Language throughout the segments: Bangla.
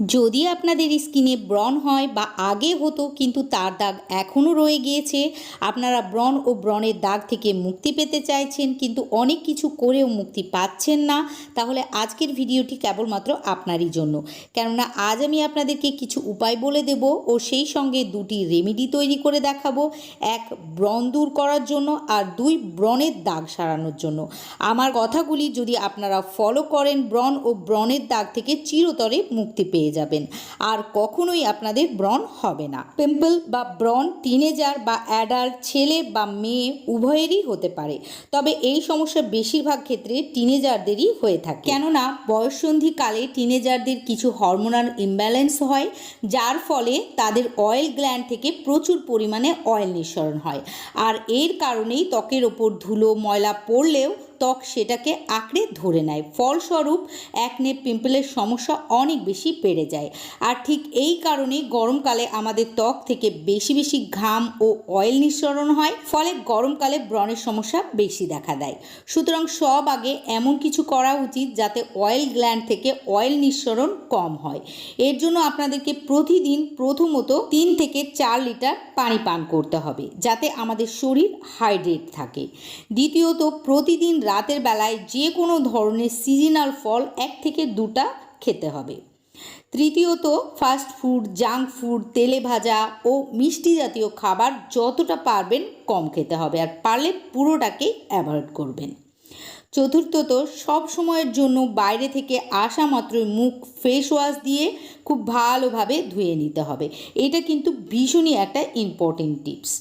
যদি আপনাদের স্কিনে ব্রণ হয় বা আগে হতো, কিন্তু তার দাগ এখনও রয়ে গিয়েছে। আপনারা ব্রণ ও ব্রণের দাগ থেকে মুক্তি পেতে চাইছেন, কিন্তু অনেক কিছু করেও মুক্তি পাচ্ছেন না। তাহলে আজকের ভিডিওটি কেবলমাত্র আপনারই জন্য। কেননা, আজ আমি আপনাদেরকে কিছু উপায় বলে দেব ও সেই সঙ্গে দুটি রেমেডি তৈরি করে দেখাবো। এক, ব্রণ দূর করার জন্য আর দুই, ব্রণের দাগ সারানোর জন্য। আমার কথাগুলি যদি আপনারা ফলো করেন, ব্রণ ও ব্রণের দাগ থেকে চিরতরে মুক্তি পেয়ে যাবেন। আর কখনোই আপনাদের ব্রণ হবে না। পিম্পল বা ব্রণ টিনেজার বা অ্যাডাল্ট ছেলে বা মেয়ে উভয়েরই হতে পারে। তবে এই সমস্যা বেশিরভাগ ক্ষেত্রে টিনেজারদেরই হয়ে থাকে। কেননা বয়ঃসন্ধিকালে টিনেজারদের কিছু হরমোনাল ইমব্যালেন্স হয়, যার ফলে তাদের অয়েল গ্ল্যান্ড থেকে প্রচুর পরিমাণে অয়েল নিঃসরণ হয়। আর এর কারণেই ত্বকের ওপর ধুলো, ময়লা পড়লেও ত্বক সেটাকে আঁকড়ে ধরে নেয়। ফলস্বরূপ একনে পিম্পলের সমস্যা অনেক বেশি বেড়ে যায়। আর ঠিক এই কারণেই গরমকালে আমাদের ত্বক থেকে বেশি বেশি ঘাম ও অয়েল নিঃসরণ হয়, ফলে গরমকালে ব্রণের সমস্যা বেশি দেখা দেয়। সুতরাং সব আগে এমন কিছু করা উচিত যাতে অয়েল গ্ল্যান্ড থেকে অয়েল নিঃসরণ কম হয়। এর জন্য আপনাদেরকে প্রতিদিন প্রথমত তিন থেকে চার লিটার পানি পান করতে হবে, যাতে আমাদের শরীর হাইড্রেট থাকে। দ্বিতীয়ত, প্রতিদিন রাতের বেলায় যে কোনো ধরনের সিজনাল ফল এক থেকে দুটা খেতে হবে। তৃতীয়ত ফাস্ট ফুড জাঙ্ক ফুড তেলে ভাজা ও মিষ্টি জাতীয় খাবার যতটা পারবেন কম খেতে হবে আর পারলে পুরোটাকেই অ্যাভয়েড করবেন। চতুর্থত, সব সময়ের জন্য বাইরে থেকে আসা মাত্রই মুখ ফেস ওয়াশ দিয়ে খুব ভালোভাবে ধুয়ে নিতে হবে। এটা কিন্তু ভীষণই একটা ইম্পর্টেন্ট টিপস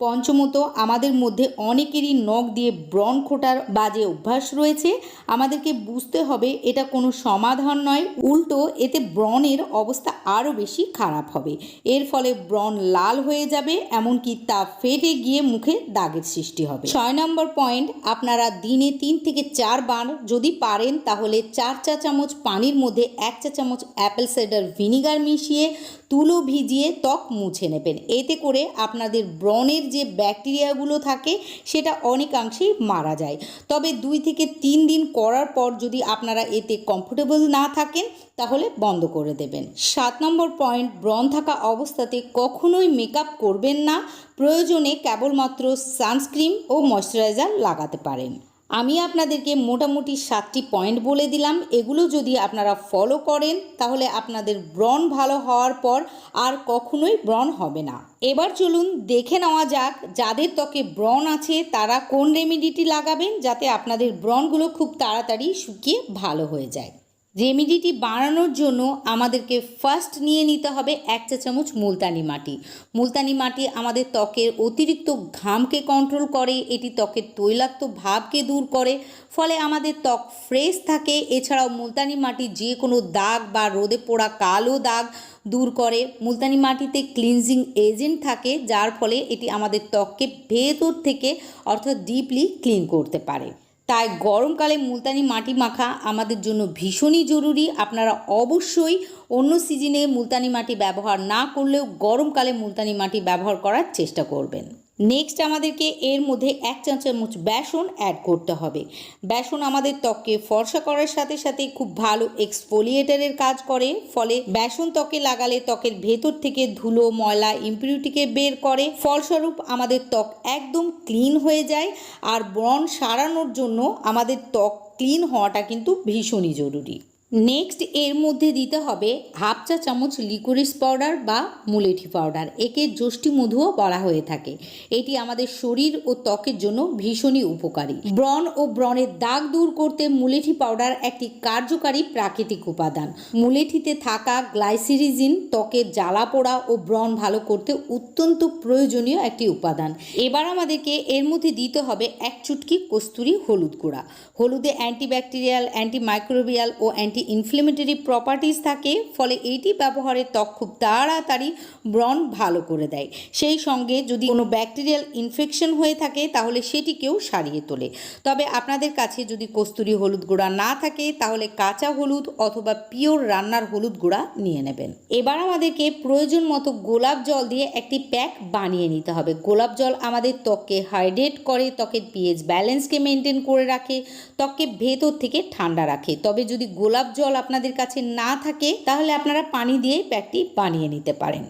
পঞ্চমত, আমাদের মধ্যে অনেকেরই নখ দিয়ে ব্রণ খোটার বাজে অভ্যাস রয়েছে। আমাদেরকে বুঝতে হবে, এটা কোনো সমাধান নয়। উল্টো, এতে ব্রণের অবস্থা আরও বেশি খারাপ হবে। এর ফলে ব্রণ লাল হয়ে যাবে, এমনকি তা ফেটে গিয়ে মুখে দাগের সৃষ্টি হবে। ছয় নম্বর পয়েন্ট, আপনারা দিনে তিন থেকে চারবার যদি পারেন, তাহলে চার চা চামচ পানির মধ্যে এক চা চামচ অ্যাপেল সাইডার ভিনিগার মিশিয়ে তুলো ভিজিয়ে ত্বক মুছে নেবেন। এতে করে আপনাদের ব্রণের যে ব্যাকটেরিয়াগুলো থাকে, সেটা অনেকাংশেই মারা যায়। তবে দুই থেকে তিন দিন করার পর যদি আপনারা এতে কমফোর্টেবল না থাকেন, তাহলে বন্ধ করে দেবেন। সাত নম্বর পয়েন্ট ব্রণ থাকা অবস্থাতে কখনোই মেকআপ করবেন না। প্রয়োজনে কেবলমাত্র সানস্ক্রিন ও ময়শ্চারাইজার লাগাতে পারেন। আমি আপনাদেরকে মোটামুটি সাতটি পয়েন্ট বলে দিলাম। এগুলো যদি আপনারা ফলো করেন, তাহলে আপনাদের ব্রণ ভালো হওয়ার পর আর কখনোই ব্রণ হবে না। এবার চলুন দেখে নেওয়া যাক যাদের ত্বকে ব্রণ আছে, তারা কোন রেমিডিটি লাগাবেন যাতে আপনাদের ব্রণগুলো খুব তাড়াতাড়ি শুকিয়ে ভালো হয়ে যায়। রেমিডিটি বানানোর জন্য আমাদেরকে ফার্স্ট নিয়ে নিতে হবে এক চা চামচ মুলতানি মাটি। মুলতানি মাটি আমাদের ত্বকের অতিরিক্ত ঘামকে কন্ট্রোল করে, এটি ত্বকের তৈলাক্ত ভাবকে দূর করে, ফলে আমাদের ত্বক ফ্রেশ থাকে। এছাড়াও মুলতানি মাটি যে কোনো দাগ বা রোদে পোড়া কালো দাগ দূর করে। মুলতানি মাটিতে ক্লিনজিং এজেন্ট থাকে, যার ফলে এটি আমাদের ত্বককে ভেতর থেকে অর্থাৎ ডিপলি ক্লিন করতে পারে। তাই গরমকালে মুলতানি মাটি মাখা আমাদের জন্য ভীষণই জরুরি। আপনারা অবশ্যই অন্য সিজনে মুলতানি মাটি ব্যবহার না করলেও গরমকালে মুলতানি মাটি ব্যবহার করার চেষ্টা করবেন। নেক্সট আমাদেরকে এর মধ্যে এক চা চামচ বেসন অ্যাড করতে হবে। বেসন আমাদের ত্বককে ফর্সা করার সাথে সাথে খুব ভালো এক্সফোলিয়েটারের কাজ করে, ফলে বেসন ত্বকে লাগালে ত্বকের ভেতর থেকে ধুলো, ময়লা ইম্পিউরিটিকে বের করে। ফলস্বরূপ আমাদের ত্বক একদম ক্লিন হয়ে যায় আর ব্রণ সারানোর জন্য আমাদের ত্বক ক্লিন হওয়াটা কিন্তু ভীষণই জরুরি। নেক্সট এর মধ্যে দিতে হবে হাফ চা চামচ লিকুরিস পাউডার বা মুলেঠি পাউডার একে যষ্টি মধুও বলা হয়ে থাকে। এটি আমাদের শরীর ও ত্বকের জন্য ভীষণই উপকারী। ব্রণ ও ব্রণের দাগ দূর করতে মুলেঠি পাউডার একটি কার্যকারী প্রাকৃতিক উপাদান। মুলেঠিতে থাকা গ্লাইসিরিজিন ত্বকের জ্বালা পোড়া ও ব্রণ ভালো করতে অত্যন্ত প্রয়োজনীয় একটি উপাদান। এবার আমাদেরকে এর মধ্যে দিতে হবে এক চুটকি কস্তুরি হলুদ গুঁড়া। হলুদে অ্যান্টিব্যাকটেরিয়াল অ্যান্টিমাইক্রোবিয়াল ও অ্যান্টি ইনফ্লেমেটরি প্রপার্টিস থাকে, ফলে এটি ব্যবহারে ত্বক খুব তাড়াতাড়ি ব্রণ ভালো করে দেয়। সেই সঙ্গে যদি কোনো ব্যাকটেরিয়াল ইনফেকশন হয়ে থাকে, তাহলে সেটিকেও সারিয়ে তোলে। তবে আপনাদের কাছে যদি কস্তুরি হলুদ গুঁড়া না থাকে, তাহলে কাঁচা হলুদ অথবা পিওর রান্নার হলুদ গুঁড়া নিয়ে নেবেন। এবার আমাদেরকে প্রয়োজন মতো গোলাপ জল দিয়ে একটি প্যাক বানিয়ে নিতে হবে। গোলাপ জল আমাদের ত্বককে হাইড্রেট করে, ত্বকের পিএইচ ব্যালেন্সকে মেনটেন করে রাখে, ত্বককে ভেতর থেকে ঠান্ডা রাখে। তবে যদি গোলাপ জল আপনাদের কাছে না থাকে তাহলে আপনারা পানি দিয়েই প্যাকটি বানিয়ে নিতে পারেন।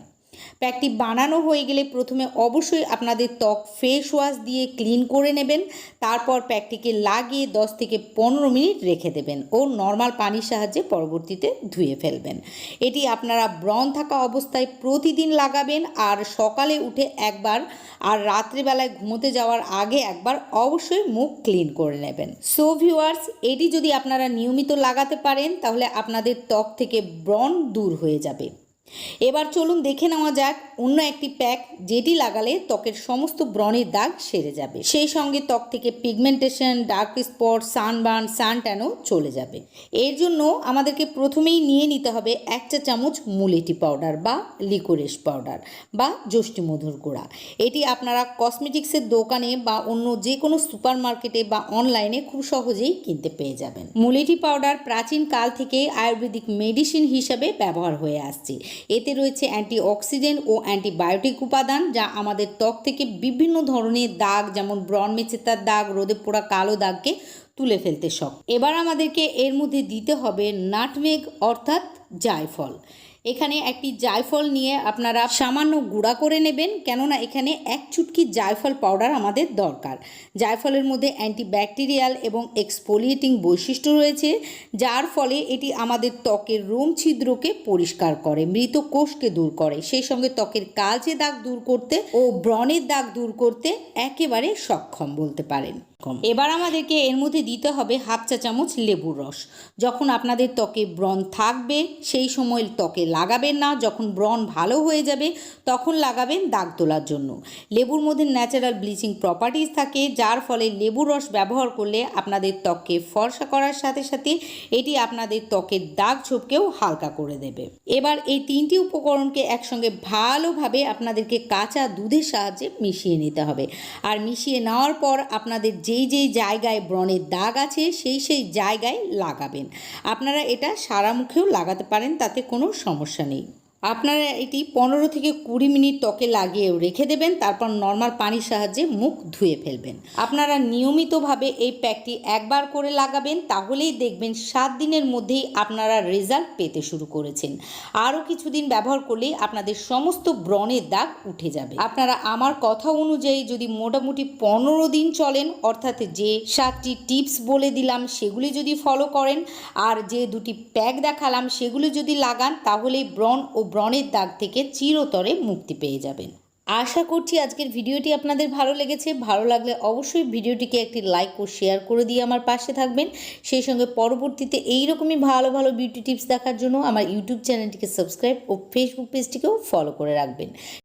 প্যাকটি বানানো হয়ে গেলে প্রথমে অবশ্যই আপনাদের ত্বক ফেস ওয়াশ দিয়ে ক্লিন করে নেবেন। তারপর প্যাকটিকে লাগিয়ে 10 থেকে পনেরো মিনিট রেখে দেবেন ও নর্মাল পানির সাহায্যে পরবর্তীতে ধুয়ে ফেলবেন। এটি আপনারা ব্রণ থাকা অবস্থায় প্রতিদিন লাগাবেন আর সকালে উঠে একবার আর রাত্রিবেলায় ঘুমোতে যাওয়ার আগে একবার অবশ্যই মুখ ক্লিন করে নেবেন। সো ভিউয়ার্স এটি যদি আপনারা নিয়মিত লাগাতে পারেন তাহলে আপনাদের ত্বক থেকে ব্রণ দূর হয়ে যাবে। এবার চলুন দেখে নেওয়া যাক, অন্য একটি প্যাক যেটি লাগালে ত্বকের সমস্ত ব্রণের দাগ সেরে যাবে। সেই সঙ্গে ত্বক থেকে পিগমেন্টেশন ডার্ক স্পট সানবার্ন সানট্যানও চলে যাবে। এর জন্য আমাদেরকে প্রথমেই নিয়ে নিতে হবে এক চা চামচ মুলেটি পাউডার বা লিকোরেস পাউডার বা যষ্টি মধুর গুঁড়া। এটি আপনারা কসমেটিক্সের দোকানে বা অন্য যে কোনো সুপার মার্কেটে বা অনলাইনে খুব সহজেই কিনতে পেয়ে যাবেন। মুলেটি পাউডার প্রাচীন কাল থেকে আয়ুর্বেদিক মেডিসিন হিসাবে ব্যবহার হয়ে আসছে। এতে রয়েছে অ্যান্টিঅক্সিডেন্ট ও অ্যান্টিবায়োটিক উপাদান, যা আমাদের ত্বক থেকে বিভিন্ন ধরনের দাগ, যেমন ব্রণ মেচেতার দাগ, রোদে পোড়া কালো দাগকে তুলে ফেলতে সব এবার আমাদেরকে এর মধ্যে দিতে হবে নাটমেগ, অর্থাৎ জায়ফল। এখানে একটি জায়ফল নিয়ে আপনারা সামান্য গুঁড়া করে নেবেন, কেননা এখানে এক চুটকি জায়ফল পাউডার আমাদের দরকার। জায়ফলের মধ্যে অ্যান্টিব্যাকটেরিয়াল এবং এক্সফোলিয়েটিং বৈশিষ্ট্য রয়েছে, যার ফলে এটি আমাদের ত্বকের রোম ছিদ্রকে পরিষ্কার করে, মৃত কোষকে দূর করে। সেই সঙ্গে ত্বকের কালচে দাগ দূর করতে ও ব্রণের দাগ দূর করতে একেবারে সক্ষম বলতে পারেন। এবার আমাদেরকে এর মধ্যে দিতে হবে হাফ চা চামচ লেবুর রস। যখন আপনাদের ত্বকে ব্রণ থাকবে, সেই সময় ত্বকে লাগাবেন না। যখন ব্রণ ভালো হয়ে যাবে, তখন লাগাবেন দাগ তোলার জন্য। লেবুর মধ্যে ন্যাচারাল ব্লিচিং প্রপার্টিজ থাকে, যার ফলে লেবুর রস ব্যবহার করলে আপনাদের ত্বককে ফর্সা করার সাথে সাথে এটি আপনাদের ত্বকের দাগ ছোপকেও হালকা করে দেবে। এবার এই তিনটি উপকরণকে একসঙ্গে ভালোভাবে আপনাদেরকে কাঁচা দুধের সাহায্যে মিশিয়ে নিতে হবে। আর মিশিয়ে নেওয়ার পর আপনাদের যেই যেই জায়গায় ব্রণের দাগ আছে, সেই সেই জায়গায় লাগাবেন। আপনারা এটা সারা মুখেও লাগাতে পারেন, তাতে কোনো সমস্যা নেই। আপনারা এটি পনেরো থেকে কুড়ি মিনিট ত্বকে লাগিয়ে রেখে দেবেন, তারপর নর্মাল পানির সাহায্যে মুখ ধুয়ে ফেলবেন। আপনারা নিয়মিতভাবে এই প্যাকটি একবার করে লাগাবেন, তাহলেই দেখবেন সাত দিনের মধ্যেই আপনারা রেজাল্ট পেতে শুরু করেছেন। আরও কিছুদিন ব্যবহার করলেই আপনাদের সমস্ত ব্রণের দাগ উঠে যাবে। আপনারা আমার কথা অনুযায়ী যদি মোটামুটি পনেরো দিন চলেন, অর্থাৎ যে সাতটি টিপস বলে দিলাম, সেগুলি যদি ফলো করেন, আর যে দুটি প্যাক দেখালাম, সেগুলি যদি লাগান, তাহলেই ব্রণ ও ব্রণের দাগ থেকে চিরতরে মুক্তি পেয়ে যাবেন। আশা করছি আজকের ভিডিওটি আপনাদের ভালো লেগেছে। ভালো লাগলে অবশ্যই ভিডিওটিকে একটি লাইক ও শেয়ার করে দিয়ে আমার পাশে থাকবেন। সেই সঙ্গে পরবর্তীতে এইরকমই ভালো ভালো বিউটি টিপস দেখার জন্য আমার ইউটিউব চ্যানেলটিকে সাবস্ক্রাইব ও ফেসবুক পেজটিকেও ফলো করে রাখবেন।